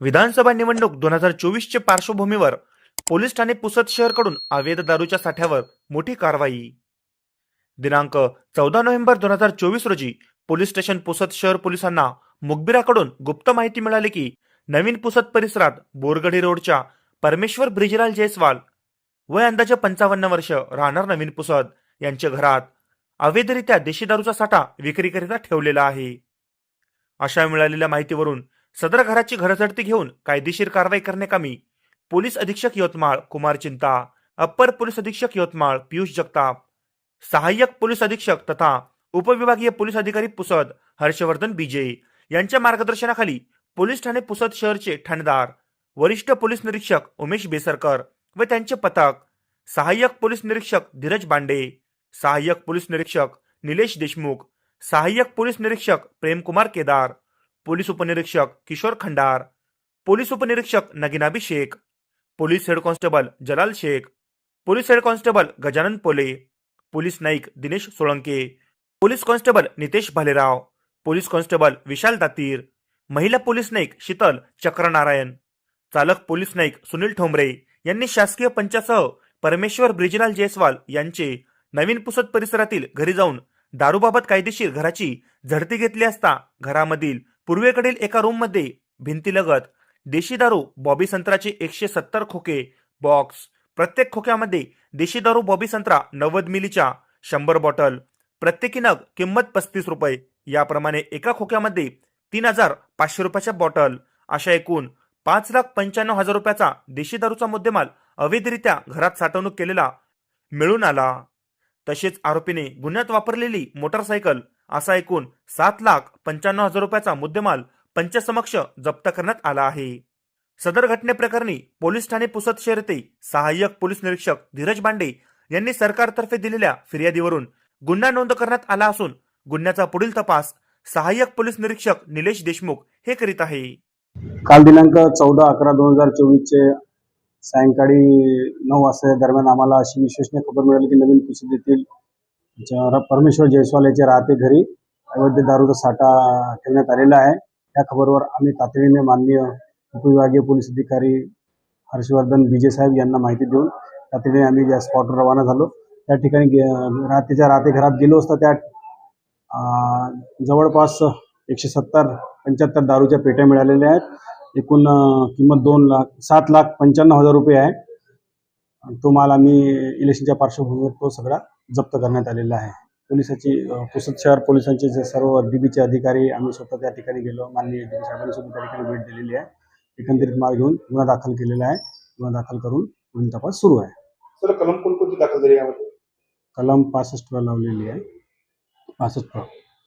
विधानसभा निवडणूक दोन हजार चोवीसच्या पार्श्वभूमीवर पोलीस ठाणे पुसद शहरकडून अवैध दारूच्या साठ्यावर मोठी कारवाई. दिनांक चौदा नोव्हेंबर दोन हजार चोवीस रोजी पोलीस स्टेशन पुसद शहर पोलिसांना मुखबिराकडून गुप्त माहिती मिळाली की नवीन पुसद परिसरात बोरगढी रोडच्या परमेश्वर ब्रिजलाल जयस्वाल वय अंदाजे पंचावन्न वर्ष राहणार नवीन पुसद. यांच्या घरात अवैधरित्या देशी दारूचा साठा विक्रीकरिता ठेवलेला आहे. अशा मिळालेल्या माहितीवरून सदर घराची घरझडती घेऊन कायदेशीर कारवाई करण्याकामी पोलीस अधीक्षक यवतमाळ कुमार चिंता अप्पर पोलीस अधीक्षक यवतमाळ पियुष जगताप सहाय्यक पोलीस अधीक्षक तथा उपविभागीय पोलीस अधिकारी पुसद हर्षवर्धन बीजे यांच्या मार्गदर्शनाखाली पोलीस ठाणे पुसद शहरचे ठाणेदार वरिष्ठ पोलीस निरीक्षक उमेश बेसरकर व त्यांचे पथक सहाय्यक पोलीस निरीक्षक धीरज बांडे सहाय्यक पोलीस निरीक्षक निलेश देशमुख सहाय्यक पोलीस निरीक्षक प्रेमकुमार केदार पोलीस उपनिरीक्षक किशोर खंडार पोलीस उपनिरीक्षक Naginabi Shaikh police head constable Jalal Shaikh police head constable Gajanan Pole police naik Dinesh Solanke police constable Nitesh Bhalerao police constable Vishal Datir महिला पोलीस नाईक शीतल चक्रनारायण चालक पोलीस नाईक सुनील ठोंबरे यांनी शासकीय पंचासह परमेश्वर ब्रिजलाल जयस्वाल यांचे नवीन पुसद परिसरातील घरी जाऊन दारूबाबत कायदेशीर घराची झडती घेतली असता घरामधील पूर्वेकडील एका रूममध्ये भिंतीलगत देशी दारू बॉबी संत्राचे एकशे सत्तर खोके बॉक्स प्रत्येक खोक्यामध्ये देशी दारू बॉबी संत्रा नव्वद मिलीच्या शंभर बॉटल प्रत्येकी नग किंमत पस्तीस रुपये. याप्रमाणे एका खोक्यामध्ये तीन हजार पाचशे रुपयाच्या बॉटल अशा एकूण पाच लाख पंच्याण्णव हजार रुपयाचा देशी दारूचा मुद्देमाल अवैधरित्या घरात साठवणूक केलेला मिळून आला. तसेच आरोपीने गुन्ह्यात वापरलेली मोटारसायकल असा एकूण सात लाख पंच्याण्णव हजार रुपयाचा मुद्देमाल पंचसमक्ष जप्त करण्यात आला आहे. सदर घटनेप्रकरणी पोलीस ठाणे पुसद शहर येथे सहाय्यक पोलीस निरीक्षक धीरज बांडे यांनी सरकारतर्फे दिलेल्या फिर्यादीवरून गुन्हा नोंद करण्यात आला असून गुन्ह्याचा पुढील तपास सहाय्यक पोलीस निरीक्षक निलेश देशमुख हे करीत आहे. काल दिनांक चौदा अकरा दोन हजार चोवीसचे सायंकाळी नऊ वाजता दरम्यान आम्हाला अशी विश्वसनीय खबर मिळाली की नवीन पुसद येथील परमेश्वर जयस्वाल याचे राहते घरी अवैध दारूचा साठा ठेवण्यात आलेला आहे. त्या खबरवर आम्ही तातडीने माननीय उपविभागीय पोलीस अधिकारी हर्षवर्धन बीजे साहेब यांना माहिती देऊन तातडीने आम्ही या स्पॉटवर रवाना झालो. त्या ठिकाणी गे- रात्रीच्या राहते घरात गेलो असता त्या जवळपास एकशे सत्तर पंच्याहत्तर दारूच्या पेट्या मिळालेल्या आहेत. एकूण किंमत दोन लाख सात लाख पंच्याण्णव हजार रुपये आहे. तो माल आम्ही इलेक्शनच्या पार्श्वभूमीवर तो सगळा जप्त करण्यात आलेला आहे. पोलिसाची पुसद शहर पोलिसांचे जे सर्व डीबीचे अधिकारी आम्ही स्वतः त्या ठिकाणी गेलो. माननीय डी साहेबांनी सुद्धा त्या ठिकाणी भेट दिलेली आहे. एकंदरीत माल घेऊन गुन्हा दाखल केलेला आहे. गुन्हा दाखल करून पुढील तपास सुरू आहे. सर कलम कोणकोणती दाखल झाली यामध्ये? कलम पासष्ट लावलेली आहे. पासष्ट